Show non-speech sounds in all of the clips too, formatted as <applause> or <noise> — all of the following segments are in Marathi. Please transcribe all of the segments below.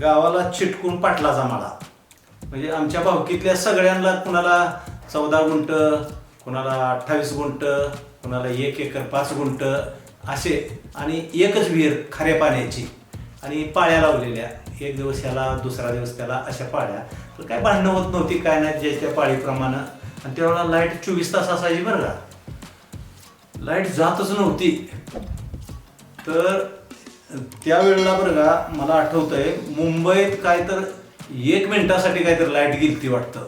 गावाला चिटकून पाटलाचा माळा म्हणजे आमच्या भावकीतल्या सगळ्यांना कुणाला चौदा गुंट कुणाला अठ्ठावीस गुंट कुणाला एक एकर पाच गुंट असे आणि एकच विहीर खाऱ्या पाण्याची आणि पाळ्या लावलेल्या. एक दिवस ह्याला दुसरा दिवस त्याला अशा पाळ्या. तर काय भांडणं होत नव्हती काय नाही ज्या त्या पाळीप्रमाणे. आणि त्यावेळेला लाइट चोवीस तास असायची बरं का. लाइट जातच नव्हती. तर त्यावेळेला बरं का मला आठवतंय मुंबईत काय तर एक मिनिटासाठी काय तर लाइट गेली ती वाटतं.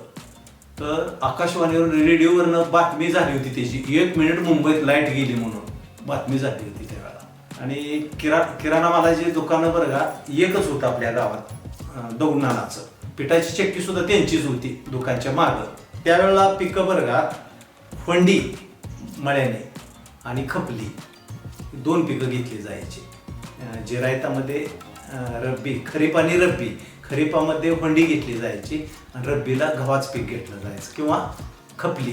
तर आकाशवाणीवर रेडिओवरनं बातमी झाली होती त्याची. एक मिनिट मुंबईत लाइट गेली म्हणून बातमी झाली होती त्यावेळेला. आणि किरा किराणा मालाची दुकानं बरं का एकच होतं आपल्या गावात अं, दौडनानाचं. पिठाची चक्की सुद्धा त्यांचीच होती दुकानच्या मागं. त्यावेळेला पिकं बरं का फंडी मळ्याने आणि खपली दोन पिकं घेतली जायची. जे जिरायतामध्ये रब्बी खरीप आणि रब्बी. खरीपामध्ये हुंडी घेतली जायची आणि रब्बीला गव्हाच पीक घेतलं जायचं किंवा खपली.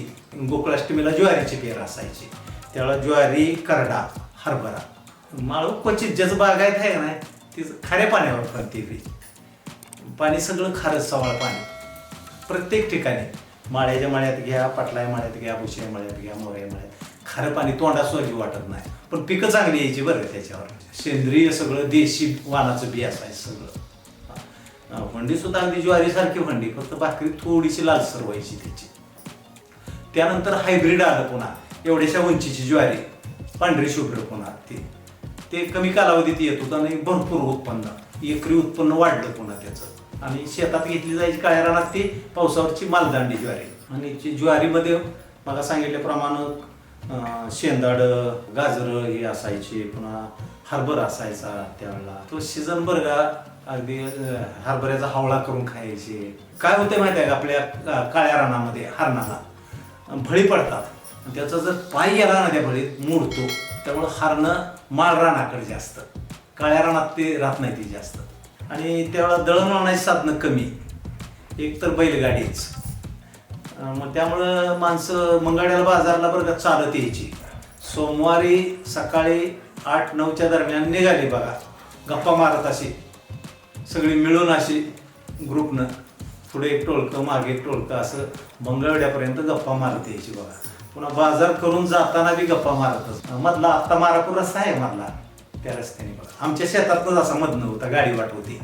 गोकुळाष्टमीला ज्वारीची पेर असायची. त्यावेळेला ज्वारी करडा हरभरा. माळू क्वचित ज्याचं बागायत आहे का नाही तिचं खाऱ्या पाण्यावर फरते ती पाणी सगळं खारं सवाळ पाणी. प्रत्येक ठिकाणी. माळ्याच्या माळ्यात घ्या पाटलाय माळ्यात घ्या भुशे माळ्यात घ्या मोऱ्या माळ्यात. खारं पाणी तोंडासुद्धा वाटत नाही. पण पिकं चांगली यायची बरं त्याच्यावर. सेंद्रिय सगळं देशी वानाचं बी असायचं सगळं. फंडी सुद्धा अगदी ज्वारीसारखी फंडी फक्त भाकरी थोडीशी लालसर व्हायची त्याची. त्यानंतर हायब्रिड आलं पुन्हा. एवढ्याशा उंचीची ज्वारी पांढरी शुभ्र पुन्हा ते. ते कमी कालावधीत येत होतं आणि भरपूर उत्पन्न. एकरी उत्पन्न वाढलं पुन्हा त्याचं. आणि शेतात घेतली जायची काळ्या रानात ती पावसावरची मालदांडी ज्वारी. आणि ज्वारीमध्ये मला सांगितल्याप्रमाणे शेंदाड गाजर हे असायचे पुन्हा हरभर असायचा त्यावेळेला. तो सीझन बरं का अगदी हरभऱ्याचा हावळा करून खायचे. काय होते माहिती आहे का आपल्या काळ्या रानामध्ये हरणाला? भळी पडतात. त्याचा जर पाय गेला ना त्या भळीत मोडतो त्यामुळं हारणं माळ रानाकडे जास्त. काळ्या रानात ते राहत नाही ती जास्त. आणि त्यावेळेला दळण आणण्याची साधनं कमी. एक तर बैलगाडीच. मग त्यामुळं माणसं मंगळ्याला बाजारला बरं का चालत यायची. सोमवारी सकाळी आठ नऊच्या दरम्यान निघाली बघा. गप्पा मारत अशी. सगळी मिळून अशी ग्रुपनं पुढे एक टोळकं मागे एक टोळकं असं मंगळवड्यापर्यंत गप्पा मारत यायची बघा. पुन्हा बाजार करून जाताना बी गप्पा मारतच मधला आत्ता मारापूर रस्ता आहे मधला त्या रस्त्याने बघा. आमच्या शेतातच असा मधनं होता गाडी वाट होती.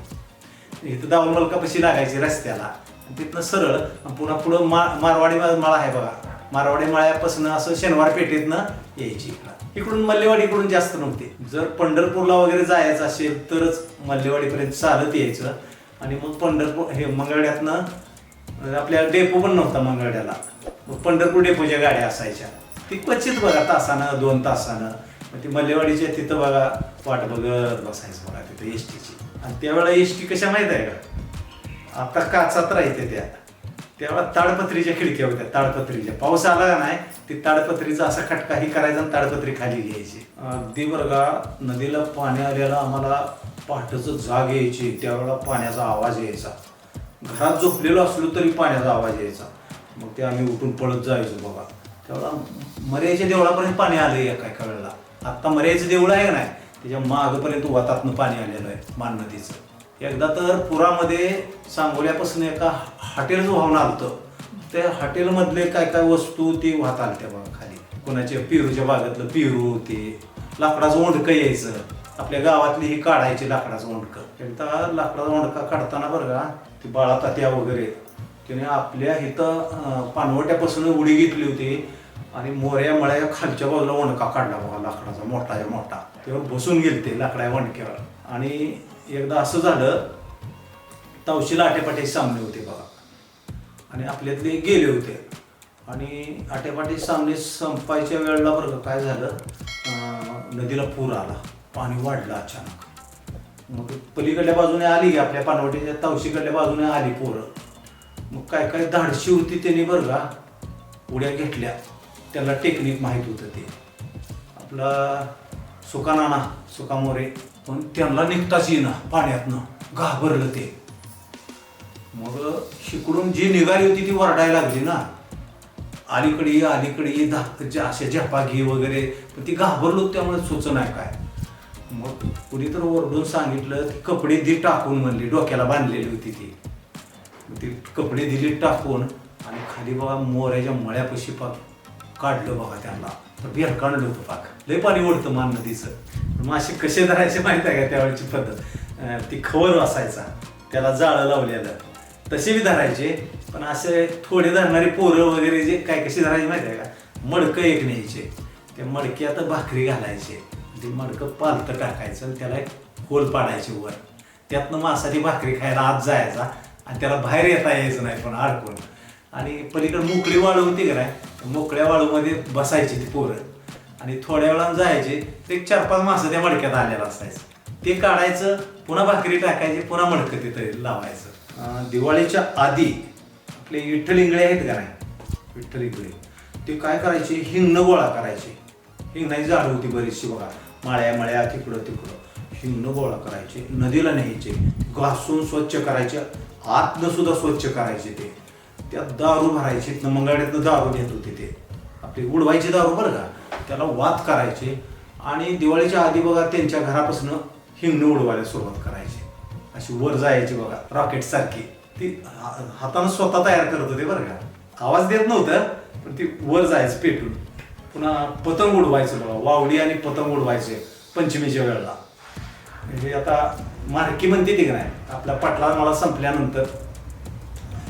इथं दावल मलकापाशी लागायची रस्त्याला. आणि तिथनं सरळ आणि पुन्हा पुढं मा मारवाडी माळा आहे बघा. मारवाडी माळ्यापासून असं शनिवार पेठेतनं यायची इकडं. इकडून मल्लेवाडीकडून जास्त नव्हते. जर पंढरपूरला वगैरे जायचं असेल तरच मल्लेवाडीपर्यंत चालत यायचं. आणि मग पंढरपूर हे मंगळड्यातनं आपल्या डेपो पण नव्हता मंगळड्याला. मग पंढरपूर डेपोच्या गाड्या असायच्या. ती क्वचित बघा तासानं दोन तासानं. मग ती मल्लेवाडीच्या तिथं बघा वाट बघत बसायचं बघा तिथं एस टीची आणि त्यावेळेला एस टी कशा माहीत आहे का? आता काचात राहते त्या? तेव्हा ताडपत्रीच्या खिडक्या होत्या ताडपत्रीच्या. पाऊस आला का नाही ती ताडपत्रीचा असा खटका ही करायचा आणि ताडपत्री खाली घ्यायची. अगदी बरं का नदीला पाणी आलेलं आम्हाला पहाटेचं जाग यायची त्यावेळेला पाण्याचा आवाज यायचा. घरात झोपलेलो असलो तरी पाण्याचा आवाज यायचा. मग ते आम्ही उठून पळत जायचो बघा. त्यावेळेला मर्याच्या देवळापर्यंत पाणी आलं आहे काय वेळेला. आत्ता मर्याचं देऊळ आहे का नाही त्याच्या मागपर्यंत वातातनं पाणी आलेलं आहे मान नदीचं. एकदा तर पुरामध्ये सांगोल्यापासून एका हॉटेल जो वाहून आलतं त्या हॉटेलमधले काय काय वस्तू ती वाहत आल्या बघा खाली. कोणाच्या पिरूच्या बागेतलं पिरू ते लाकडाचं ओंडकं यायचं. आपल्या गावातली ही काढायची लाकडाचं ओंडकं. एकदा लाकडाचा ओंडका काढताना बरं का ती बाळा तात्या वगैरे त्याने आपल्या इथं पानवट्यापासून उडी घेतली होती आणि मोऱ्या मळ्या खालच्या बाजूला ओंडका काढला बघा लाकडाचा मोठा मोठा. तेव्हा बसून गेलते लाकड्या वणक्यावर आणि एकदा असं झालं तवशीला आटेपाटे सामने होते बघा. आणि आपल्यातले गेले होते. आणि आटेपाटे सामने संपायच्या वेळेला बरं काय झालं? नदीला पूर आला. पाणी वाढलं अचानक. मग पलीकडल्या बाजूने आली आपल्या पानवटीच्या तवशीकडल्या बाजूने आली पोरं. मग काय काय धाडशी होती त्यांनी बरं का? उड्या घेतल्या. त्याला टेक्निक माहीत होतं ते. आपला सुकानाना सुकामोरे. पण त्यांना निघताच येईना पाण्यातनं. घाबरलं ते. मग शिकडून जी निघाली होती ती वरडायला लागली ना. अलीकडे ये अलीकडे ये धा अशा झपा घे वगैरे पण ती घाबरलो त्यामुळे सुच नाही काय. मग कुणी तर ओरडून सांगितलं ती कपडे दी टाकून म्हणली डोक्याला बांधलेली होती ती. ती कपडे दिली टाकून आणि खाली बघा मोऱ्याच्या मळ्यापाशी पाक काढलं बघा त्यांना. तर बिरकांडलं होतं पाक. लय पाणी ओढतं मान नदीचं. मग असे कसे धरायचे माहिती आहे का त्यावेळची पद्धत? ती खवर असायचा त्याला जाळं लावलेलं. तसे बी धरायचे पण असे थोडे धरणारी पोरं वगैरे जे काय कशी धरायचे माहिती आहे का? मडकं एक न्यायचे. त्या मडक्यात भाकरी घालायचे. ते मडकं पालतं टाकायचं आणि त्याला एक होल पाडायचे वर. त्यातनं मासाची भाकरी खायला आत जायचा आणि त्याला बाहेर येता यायचं नाही पण अडकून आणि पलीकडे मोकळी वाळू होती का नाही? मोकळ्या वाळूमध्ये बसायची ती पोरं. आणि थोड्या वेळानं जायचे ते चार पाच मासं त्या मडक्यात आलेलं असायचं. ते काढायचं पुन्हा भाकरी टाकायची पुन्हा मडकं तिथं लावायचं. दिवाळीच्या आधी आपले विठ्ठल इंगळे आहेत का नाही? विठ्ठल इंगळे. ते काय करायचे? हिंगणं गोळा करायचे. हिंगणाची झाडं होती बरीचशी बघा. माळ्या मळ्या तिकडं तिकडं. हिंगणं गोळा करायचे नदीला न्यायचे घासून स्वच्छ करायचे आतनं सुद्धा स्वच्छ करायचे ते. त्यात दारू भरायचे इथनं मंगळ्यातनं दारू घेत होते ते. आपली उडवायची दारू बरं का? त्याला वात करायचे आणि दिवाळीच्या आधी बघा त्यांच्या घरापासून हिंगणं उडवायला सुरुवात करायची. अशी वर जायची बघा रॉकेट सारखी. ती हा- हातानं स्वतः तयार करत होते बरं का. आवाज देत नव्हतं पण ती वर जायचं पेटून. पुन्हा पतंग उडवायचं बघा वावडी आणि पतंग उडवायचे पंचमीच्या वेळेला. म्हणजे आता मार्की म्हणते ती का नाही आपल्या पटला मला संपल्यानंतर.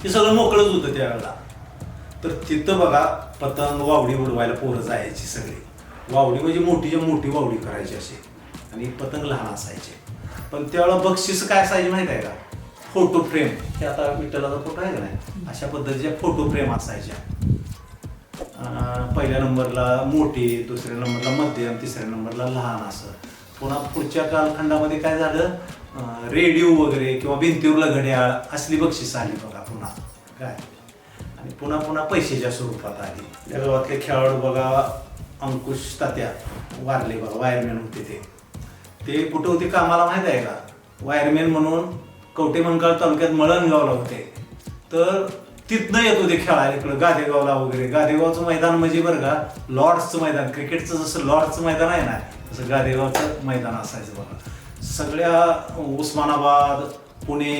ते सगळं मोकळंच होतं त्यावेळेला. तर तिथं बघा पतंग वावडी उडवायला पोरं जायची सगळी. वावडी म्हणजे मोठीच्या मोठी वावडी करायची अशी. आणि पतंग लहान असायचे. पण त्यावेळेला बक्षीस काय असायची माहिती आहे का? Photo frame. हे आता विठ्ठलाचा फोटो आहे का नाही? अशा पद्धतीच्या फोटो फ्रेम असायच्या. पहिल्या नंबरला मोठी दुसऱ्या नंबरला मध्यम तिसऱ्या नंबरला लहान असं. पुन्हा पुढच्या कालखंडामध्ये काय झालं? रेडिओ वगैरे किंवा भिंतीवरला घड्याळ असली बक्षीस आली बघा पुन्हा. काय? आणि पुन्हा पुन्हा पैशाच्या स्वरूपात आली. या गावातले खेळाडू बघा अंकुश तात्या वारले बघा वायरमॅन होते ते. ते कुठं होते कामाला माहीत आहे का? वायरमॅन म्हणून कवटे मनकाळ तालुक्यात मळणगावला होते. तर तिथनं येत होते खेळायला इकडं गादेगावला वगैरे. गादेगावचं मैदान म्हणजे बरं का लॉर्ड्सचं मैदान. क्रिकेटचं जसं लॉर्ड्सचं मैदान आहे ना तसं गादेगावचं मैदान असायचं बघा. सगळ्या उस्मानाबाद पुणे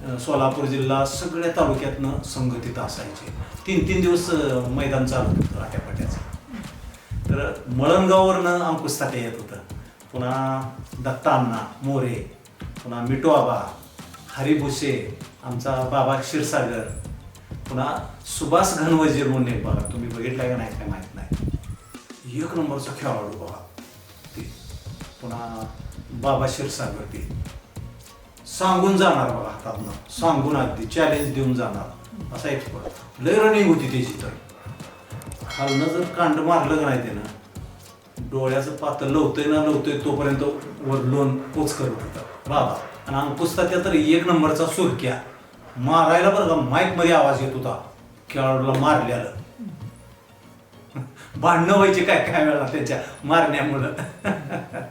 सोलापूर जिल्हा सगळ्या तालुक्यातनं संघ तिथं असायचे. तीन तीन दिवस मैदान चालू होतं राट्यापाट्याचं. तर मळणगाववरनं अंकुश ताटे येत होतं. पुन्हा दत्ता मोरे पुन्हा मिटो आबा हरिभुसे आमचा बाबा क्षीरसागर पुन्हा सुभाष घनवजीर म्हणून एक बघा तुम्ही बघितला का नाही काय माहीत नाही. एक नंबरचा खेळाडू बघा. ते. पुन्हा बाबा क्षीरसागर ते. सांगून जाणार बघा हातातनं सांगून अगदी चॅलेंज देऊन जाणार. असा एक्सपर्ट लय रनिंग होती त्याची तर. खालनं जर कांड मारलं का नाही त्यानं डोळ्याचं पातळ लवतोय ना लवतोय तोपर्यंत वर लोन पोच करत होता बाबा आणि अंकुश त्या तर एक नंबरचा सुरक्या. मारायला बरं का माईकमध्ये आवाज येत होता. खेळाडूला मारल्याला भांडणं व्हायची काय काय वेळा त्याच्या मारण्यामुळं. <laughs>